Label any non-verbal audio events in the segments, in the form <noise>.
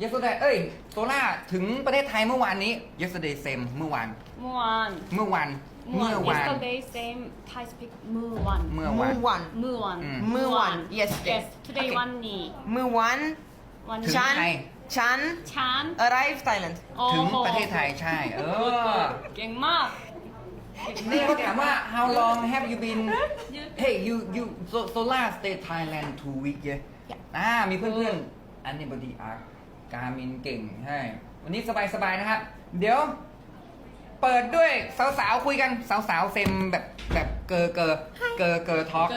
yesterday เอ้ยโซล่าถึงประเทศไทยเมื่อวานนี้ yesterday same เมื่อวาน เมื่อวาน เมื่อวานเมื่อวาน yesterday same Thai speak เมื่อวานเมื่อวานวนเมื่อวานเมื่อวาน yesterday yes today o a y วันนี้เมื่อวันวันถึงฉันไทยฉัน ฉัน arrive Thailand ถึงประเทศไทยใช่ เออ เก่งมาก นี่เขาถามว่า how long have you been hey you you so ล่ last stay Thailand two week yeah อ่า มีเพื่อนๆ anybody ask การมินเก่งใช่วันนี้สบายๆนะครับ เดี๋ยว เปิดด้วยสาวๆคุยกันสาวๆเซมแบบแบบเกอเกอเกอเกอทอล์ก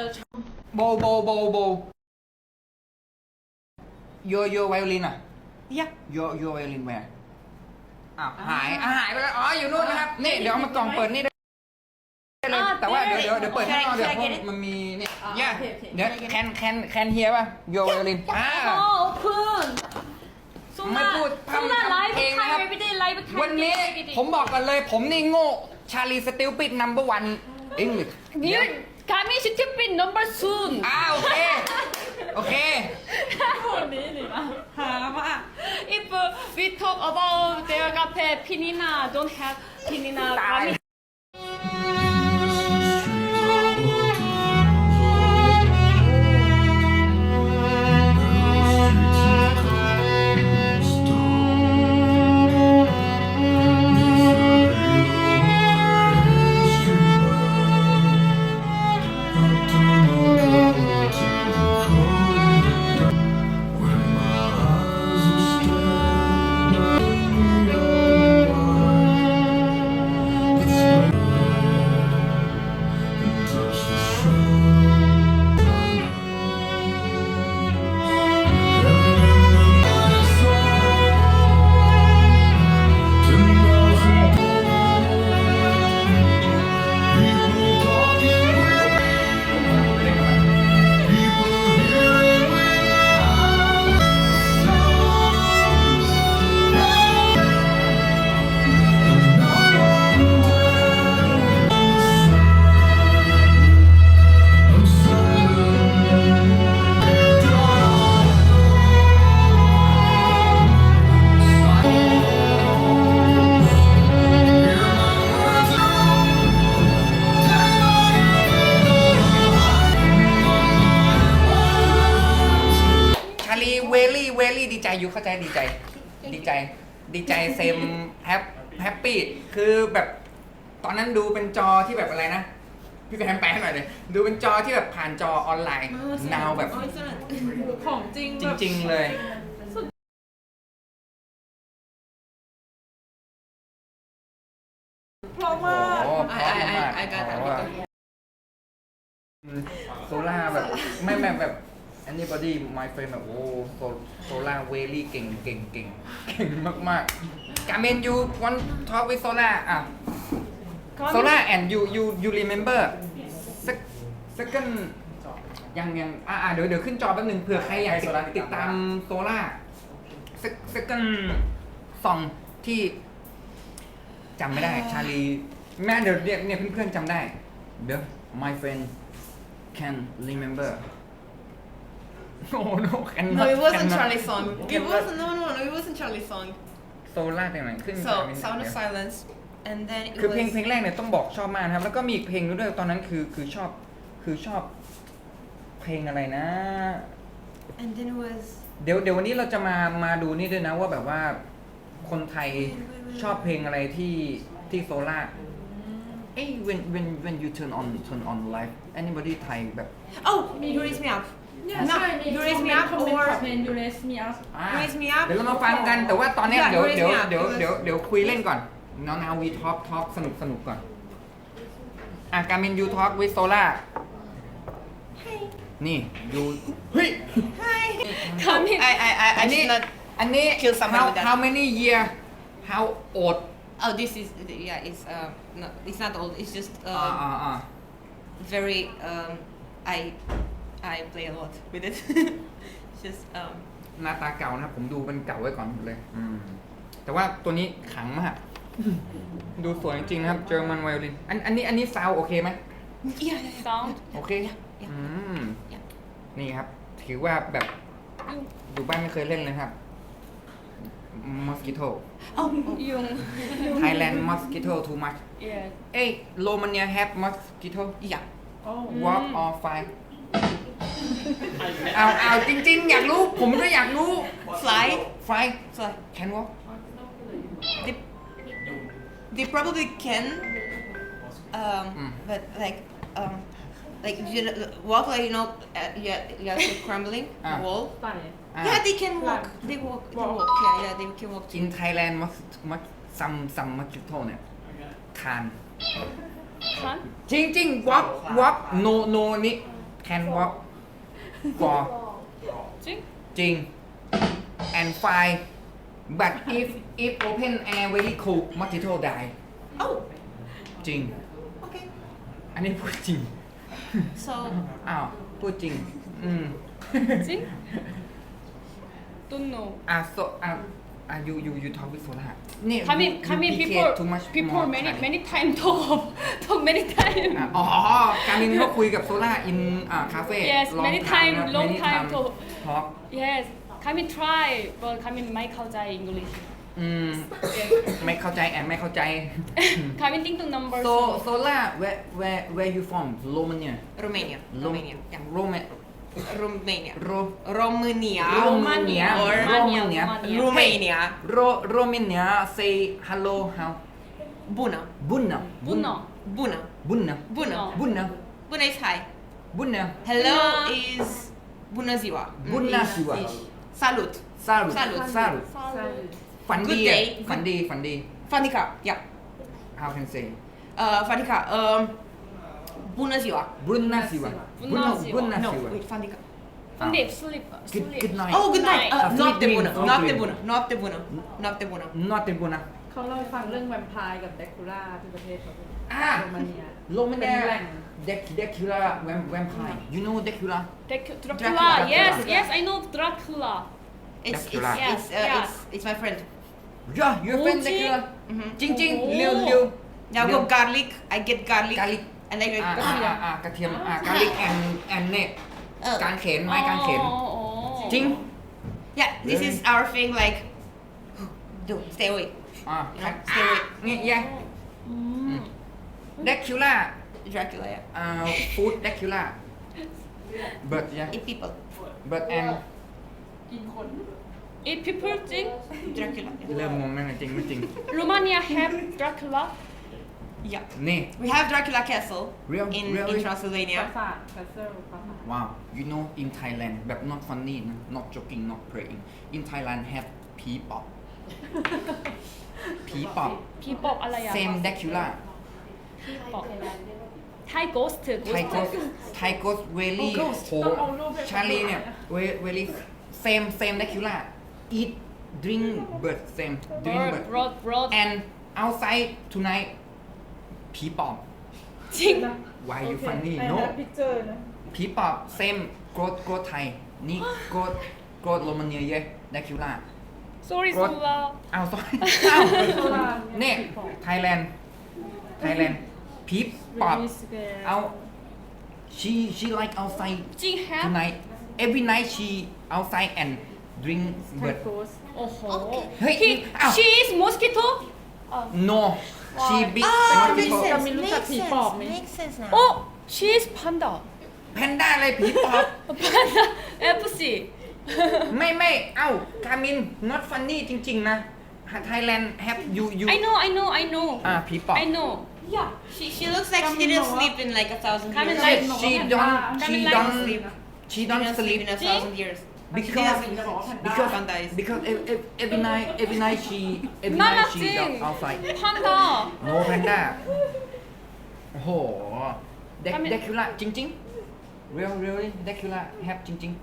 โบโบโบโบโย โย ไวโอลินอ่ะยกโยโยไวโอลินแหวนอ้าวหายอ่ะหายไปแล้วอ๋ออยู่นู่นนะครับ นี่ เดี๋ยวมากล่องเปิดนี่ได้เลย แต่ว่าเดี๋ยวเดี๋ยวเดี๋ยวเปิดให้นอนเดี๋ยวมันมีนี่เนี่ยเดี๋ยวแคนแคนแคนเฮียป่ะ โยไวโอลินอ่าพึ่งไม่พูดพร่ทำเพลงครับวันนี้ผมบอกกันเลยผมนี่โง่ชาลีสติลปิดนัมเบอร์วันอังกฤษ You kami s ิปิ i นัมเบอร์ซูนอ้าโอเคโอเคคนนี้นี่นะฮะาหาว่า if we talk about their cafe Pinina don't have Pinina าดดีใจ ดีใจ ดีใจเซมแฮปแฮปปี้คือแบบ ตอนนั้นดูเป็นจอที่แบบอะไรนะ พี่แฮนแปะห้หน่อยเลยดูเป็นจอที่แบบผ่านจอออนไลน์ นาวแบบของจริงจริงเลยพร้อมมากไอไอไอการตางประโซล่าแบบ ไม่แบบแบบ anybody my friend แบบโอ้โซโซล่าเวลี่เก่งเก่งเก่งเก่งมากๆการเมนยูวันทอล์กวิโซล่าอ่ะโซล่าแอนยูยูยูรีเมมเบอร์สักสักกันยังยังอ่าเดี๋ยวเดี๋ยวขึ้นจอแป๊บหนึ่งเผื่อใครอยากติดติดตามโซล่าสักสักกันสองที่จำไม่ได้ชาลี แม่เดี๋ยวเนี่ยเพื่อนๆจำได้เดี๋ยว my friend can remember No, no, cannot. No, it wasn't cannot. Charlie song. It was no, no, no. It wasn't Charlie song. โซล่าแต่งหนังขึ้น So Sound of Silence, and then it คือเพลงเพล was งแรกเนี่ยต้องบอกชอบมากนะครับแล้วก็มีอีกเพลงนึงด้วยตอนนั้นคือคือชอบคือชอบเพลงอะไรนะ and then it was เดี๋ยวเดี๋ยววันนี้เราจะมามาดูนี่ด้วยนะว่าแบบว่าคนไทยชอบเพลงอะไรที่ที่โซล่าเอ้ย when when when you turn on turn on live anybody ไทยแบบ oh, you raise me up. เนี่ยใช่มี Raise me up คอมเมนต์ or- คอมเมนต์ you raise me up อ่ะ Raise me up เดี๋ยวเรามาฟังกันแต่ว่าตอนเนี้ยเดี๋ยวเดี๋ยวเดี๋ยวเดี๋ยวเดี๋ยวคุยเล่นก่อนน้องนาวีท็อปท็อปสนุกสนุกก่อนอ่ะการเป็นยูท็อปวิโซล่า นี่ยูเฮ้ย Come I I I อั I นนี้ should not. อันนี้ Kill someone how with that. how many year how old Oh, this is yeah. It's um. No, it's not old. It's just อ่า um, อ่าอ่า very um. I I play a lot with it just um หน้าตาเก่านะครับ ผมดูมันเก่าไว้ก่อนหมดเลย อืม แต่ว่าตัวนี้ขังมากดูสวยจริงๆ นะครับ เจอมันไวโอลินอันอันนี้อันนี้ซาวโอเคไหมเอีย y e ซาวโอเคอืมนี่ครับ ถือว่าแบบอยู่บ้านไม่เคยเล่นเลยครับมอสกิโต o oh ยุงไทยแลนด์มอสกิโต้ too much เอ้ยโรมาเนียแฮปมอสกิโต t ย y ก a h oh walk or fly เอาเอาจริง ๆ อยากรู้ผมก็อยากรู้ Fly, ไฟ fly. แคนวอล์ They, they probably can, um, but like, um, like you w a l k like you know, yeah, yeah, s e crumbling wall. ไป Yeah, they can walk. They walk. They walk. Yeah, yeah, they can walk. in t h a i l a n d มักมักซัมซัมมักกิโตเนี่ยคานค u นจริงจริงวอล์กวอล์กโนโนนี่แคนวอล k for จริง and fine but if if open air very cool mosquito die เอ้าจริงโอเคอันนี้พูดจริง so อ้าวพูดจริงอืมจริง don't know so อ่ะอาย you you you talk with s o a นี่ย o m i มี c o m มี people, too much people more many, many time talk, talk many time. ออ๋อการินก็คุยกับโซล่าอินอ่าคาเฟ่ Yes, many time, long time talk. ทอ Yes, c o m มี try, but c o m มีไม่เข้าใจ English. อืมไม่เข้าใจแอนไม่เข้าใจ c o m มีติงตุ k to number. โซ o โซล่า where where where you from Romania Romania Rom- Romania ย่าง Roma- รูมเมเนียรูรูมเนียรูมเนียรูมเนียรูมเนียรูรูมเนีย say hello how บุนบุนะบุนะบุนะบุนะบุนะบุนะบุนะ is hi บุนะ hello is บุนะซิวะบุนะซิวะ salut salut salut salut ฟันดีฟันดีฟันดีฟันดีค่ะ yeah how can say เอ่อฟันดีค่ะเอ่อบุนนาซิวะบุนนาซิวะบุนนาซิวะบุนนาซิวะฟันดิกาฟันดิสลิปกินกินไหนโอ้กินไหนนอตเตบุนนอตเตบุนนอตเตบุนนอตเตบุนนอตเตบุนเขาเล่าให้ฟังเรื่องแวมไพร์กับเดคูล่าที่ประเทศเขาอ่าโรมาเนียโรมาเนียเด็กเด็กคิลาแวมแวมไพร์ยูโน่ o เด็กคิลาเด็กดรากูล่า yes yes I know Dracula it's it's yeah it's it's my friend yeah your friend เด็กคิลาจริงจริงเลี้ยวเลี้ยว now go garlic I get garlic garlic อะไรก็อ่าก็อ่ามีอ่านะอ่ากระเทียมอ่าการลิกแอนแอนเนตเออการเขนไม้การเขนอ๋ออ๋อจริง yeah this is our thing like do stay away อ่า you know stay away นี่ยอืม d ด c คิล่า Dracula yeah. อ่าฟูดเดคิล่าเบิร์ดย eat people เบิร์ดแอนกินคน If people think Dracula yeah. เริ่มงงนั่นน่ะจริงไม่จริง Romania have Dracula yeah. Nee. We have Dracula Castle Real- in, really? in Transylvania. Wow, you know in Thailand, but not funny, not joking, not praying. In Thailand, have P-pop. <laughs> P-pop, same Dracula. พี่ปอบไทยโกสเธอโกส Thai Thai ghost, Thai ghost, really Oh, ghost. โห Charlie very same same Dracula. Eat, drink, but same, drink, but And outside tonight, ผีปอบจริง why you funny no พเจอนะผีปอบ same โกรธโกรธไทยนี่โกรธโกรธโรมาเนียเยดาคิวลา sorry ริส o l o อ้าว sorry อ้าวเนี่ยไทยแลนด์ไทยแลนด์ผีปอบเอา she she like outside tonight every night she outside and drink bird โอ้โหเฮ้ย She- she is mosquito no ชีบิก Oh, it makes มีรู้จักผีปอบไหมโอ้ชีสแพนด้าแพนด้าอะไรผีปอบแพนด้าเอฟซีไม่ไม่เอ้าคามิน not funny จริงๆนะไทยแลนด์ have you you I know I know I know อ่าผีปอบ I know yeah She she looks like she didn't sleep in like a thousand years. e she don't she don't she don't sleep in a thousand years. because because because every, every night every night she every night she out- outside Panda. no panda <laughs> Oh, De โอ้โหเด็กทำไมเด็กคิวละจริงจริง real really เด็กคิวละแฮปจริงจริง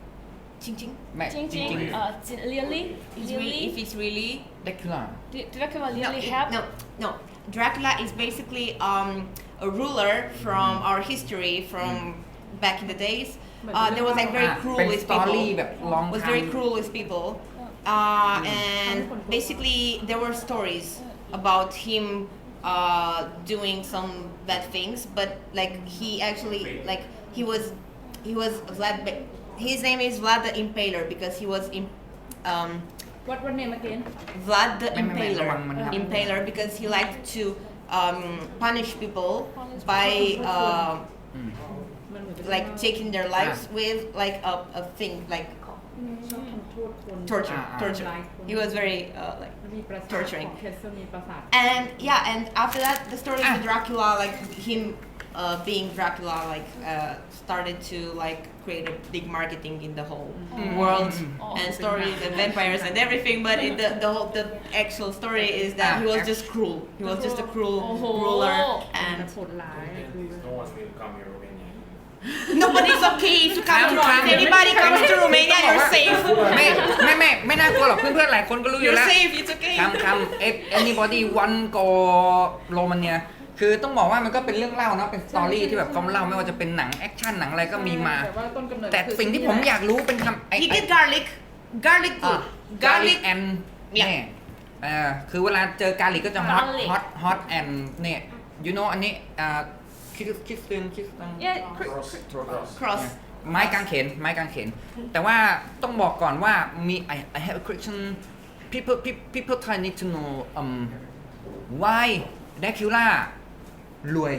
징징. แม่จริงจริง 징징. 어, 진, really? It's really? If Really? it's really เด็กคิวละ Do, do Dracula really it- have? no, no. Dracula is basically um, a ruler from our history, from back in the days, uh, was like very ah, cruel with people was very cruel with people uh, mm. and basically there were stories about him uh, doing some bad things but like he actually like he was he was Vlad his name is Vlad the Impaler because he was in. um, What was name again? Vlad the Impaler Impaler because he liked to um, punish people by uh, mm like taking their lives ah. with like a, a thing like mm-hmm. torture ah, ah. torture he was very uh, like torturing and yeah and after that the story Ah. of dracula like him uh, being dracula like uh, started to like create a big marketing in the whole mm. world mm. and oh, stories and vampires and everything but it, the, the whole the actual story is that he was just cruel he was just a cruel oh. ruler oh. and No one's going to come here. Nobody's okay to come to Romania. Anybody comes to Romania, you're safe. ไม่ไม่ไม่ไม่น่ากลัวหรอกเพื่อนๆ หลายคนก็รู้อยู่ You're แล้ว safe. It's okay. คำ m e if anybody a n t go โรม a เนียคือต้องบอกว่ามันก็เป็นเรื่องเล่านะเป็นสตอรี่ที่แบบเขาเล่าไม่ว่าจะเป็นหนังแอคชั่นหนังอะไรก็มีมา แต่สิ่งที่ผมอยากรู้เป็นคำไอ้ You g e garlic, garlic g garlic and เนี่ยอ่คือเวลาเจอกาลิกก็จะฮอต hot hot ฮอตฮอตแอนเนี่ย you know อันนี้อ่าคิดคิดซึงคิดตัง Yeah, cr- cross cross Yeah. ไม้กางเขนไม้กางเขน แต่ว่าต้องบอกก่อนว่ามี I I have a question people people people Thai need to know um why Dracula รวย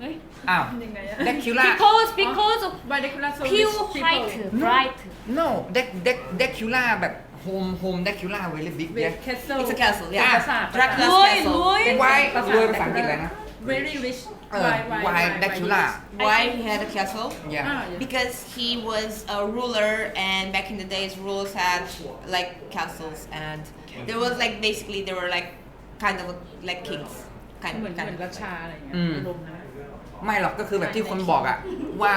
เฮ้ยอ้าวยังไงอะ Dracula because because of By the class of pure rich people. white bright no Drac Drac Dracula แบบ home home Dracula very big With yeah castle It's a castle, yeah. ปราสาท Dracula's รวย castle รวย why รวยภาษาอังกฤษอะไรนะ Very rich Uh, Why- why- why- h Dracula? why he had a castle Yeah. o h yeah. because he was a ruler and back in the days rulers had like castles and there was like basically t h e r e were like kind of like kings kind of เห kind of รไมไม่หรอกก็คือแบบที่คนบอกอะว่า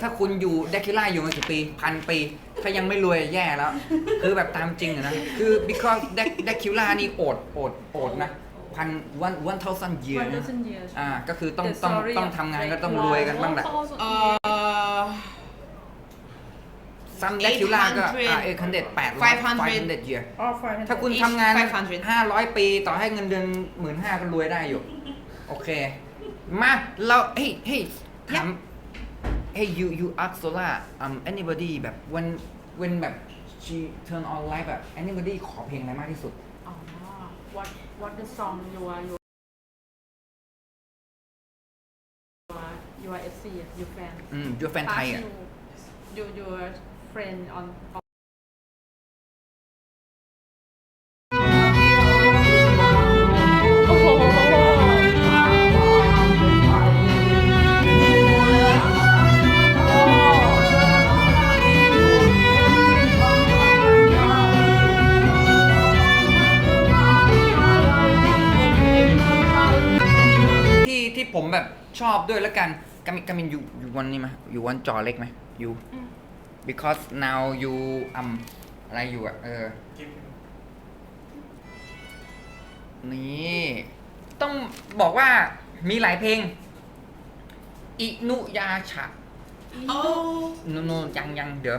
ถ้าคุณอยู่เดคิล่าอยู่มากี่ปีพันปีถ้ายังไม่รวยแย่แล้ว คือแบบตามจริงอะนะคือ because เดคิล่านี่โอดโอดโอดนะพันวันวันเท่าสั้นเยียร์นะอ่า ก็คือต้องต้องต้องทำงานก็ต้องรวยกันบ้างแหละซัมเดคิวลาก็เอคันเด็ดแปดร้อยเด็ดเยียร์ถ้าคุณทำงานห้าร้อยปี ต่อให้เงินเดือนหมื่นห้าก็รวยได้อยู่ โอเค มาเราเฮ้ย เฮ้ยถาม Hey you you ask Sola um anybody แบบ when when แบบ she turn on light แบบ anybody ขอเพลงอะไรมากที่สุด oh, what what the song you are you are you are FC อ่ะ mm, you fan อืมยูแฟนไทย fan Thai? you you your friend on อบด้วยแล้วกันกามินกามินอยู่ อยู่วันนี้ไหมอยู่วันจอเล็กไหม อยู่ because now you u m อะไรอยู่อะเออ นี่ ต้องบอกว่า มีหลายเพลงอินุยาชะโอ้นุนยังยังเดี๋ยว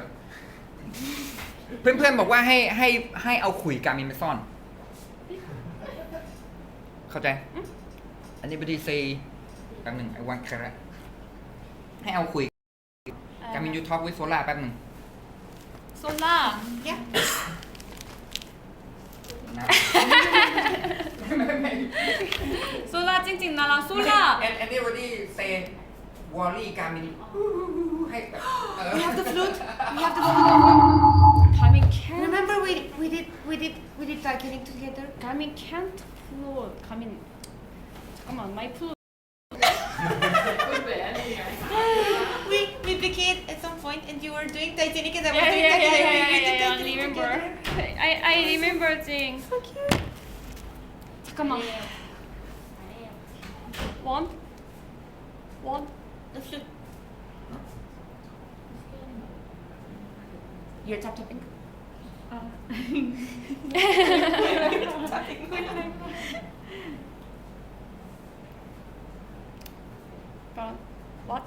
เพื่อนๆบอกว่าให้ให้ให้เอาขุยกามินไปซ่อน เข้าใจ อันนี้ปดีซีแป๊บหนึ่งไอ้วันแคะให้เอาคุยกามินยูท็อกวิโซล่าแป๊บหนึ่งโซล่าเนี่ยโซล่านะไม่ไม่소라찡찡나라แอ소라นแอนดี้วอดี้เซนวอลลี่การมินให้ We have the flute. We have the flute. can't Remember we we did we did we did t i t i n i together. I mean can't play 가 come on 잠깐만 l u t e you were doing Titanic and I was yeah, doing yeah, Titanic. Yeah, yeah, yeah, yeah, remember. I, I remember things. So cute. Come on. One. One. Let's You're tap tapping? Uh. <laughs> tapping. <laughs> What?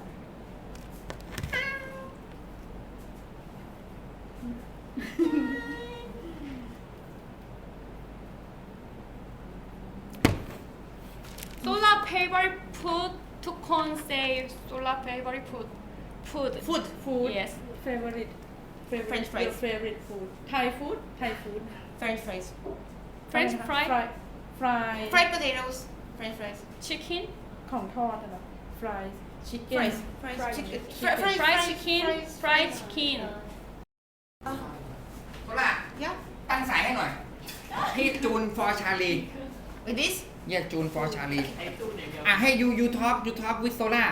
favorite food to con say Sola favorite food. Food. Food. Food. Yes. Favorite. favorite French fries. Your favorite food. Thai food. Thai food. French fries. French fries, fried, Fried potatoes. French fries. Chicken. ของทอดนะ fries chicken Fries. Fries. Chicken. Fri- Fried, Fried chicken. Fried chicken. Uh, ah. โซล่า yeah. ตั้งสายให้หน่อยพี่จูนฟอร์ชาลี ah. with this เนี่ยจูนฟอร์ชาลีอ่ะให้ยูยูท็อปยูท็อปวิสโซล่า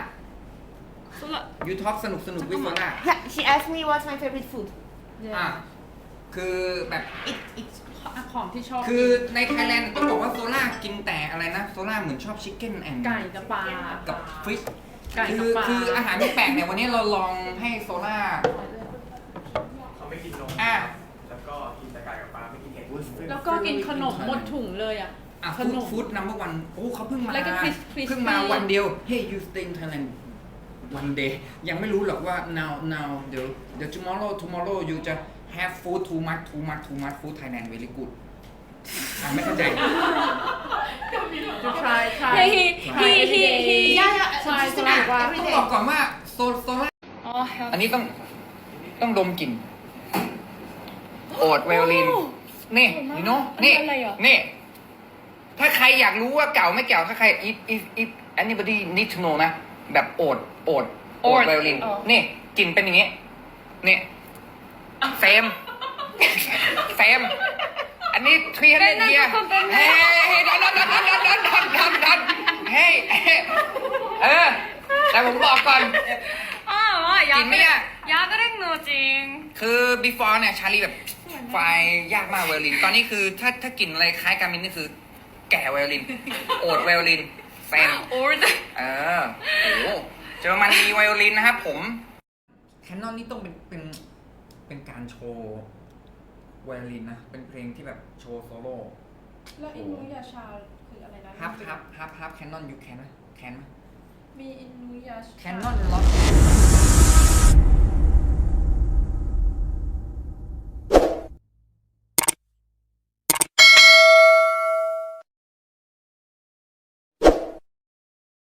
y o t a l k ยูท็อปสนุกสนุกวิสโซล่า h she asked me what's my favorite food. อ่ะ yeah. คือแบบ It, i t ของที่ชอบ คือในไทยแลนด์ต้องบอกว่าโซล่ากินแต่อะไรนะโซล่าเหมือนชอบชิคเก้นแอนไก่กับปลา กับฟิชคือคืออาหารที่แปลกเนี่ยวันนี้เราลองให้โซล่าเขาไม่กินนมอ่ะแล้วก็กินแต่ไก่กับปลาไม่กินเห็ดแล้วก็กินขนมหมดถุงเลยอ่ะอะฟู้ดฟู้ดนัมเบอร์วันโอ้เขาเพิ่งมาเพิ่งมาวันเดียวเฮ้ยยูสตินไทยแลนด์วันเดย์ยังไม่รู้หรอกว่า now now เดี๋ยวเดี๋ยว tomorrow tomorrow you จะ have food too much too much too much food Thailand very good ไม่เข้าใจก็มีทุกคนใช่ใช่ฮีฮีฮีย่าย่าชายสนว่าต้องบอกก่อนว่าโซโซอันนี้ต้องต้องดมกลิ่นโอดเวลลินนี่นี่เนาะนี่นี่ถ้าใครอยากรู้ว่าเก่าไม่เก่าถ้าใคร if if if anybody need to know นะแบบโอดโอดโอดไวโอลินนี่กลิ่นเป็นอย่างนี้นี่เฟมเฟมอันนี้ทรีฮนเดียเฮ้เฮ้ดันดันดันดันดันดันดันดันเฮ้เออแต่ผมบอกก่อน่ายกิน아와เร่งหนูจริง คือ before เนี่ยชาลีแบบไฟยากมากเวอร์ลินตอนนี้คือถ้าถ้ากลิ่นอะไรคล้ายกันมินนี่คือแก่ไวโอลิน โอดไวโอลินเฟนโอ้ยเออโอ้เจอมันมีไวโอลินนะครับผม แคนนอนนี่ต้องเป็น เป็น เป็นการโชว์ไวโอลิน นะ เป็นเพลงที่แบบโชว์ โซโล่ แล้วอินนุยาชาคืออะไรนะฮับฮับฮับฮับแคนนอนยูแคนไหมแคนไหมมีอินนุยาชาแคนนอนล็อก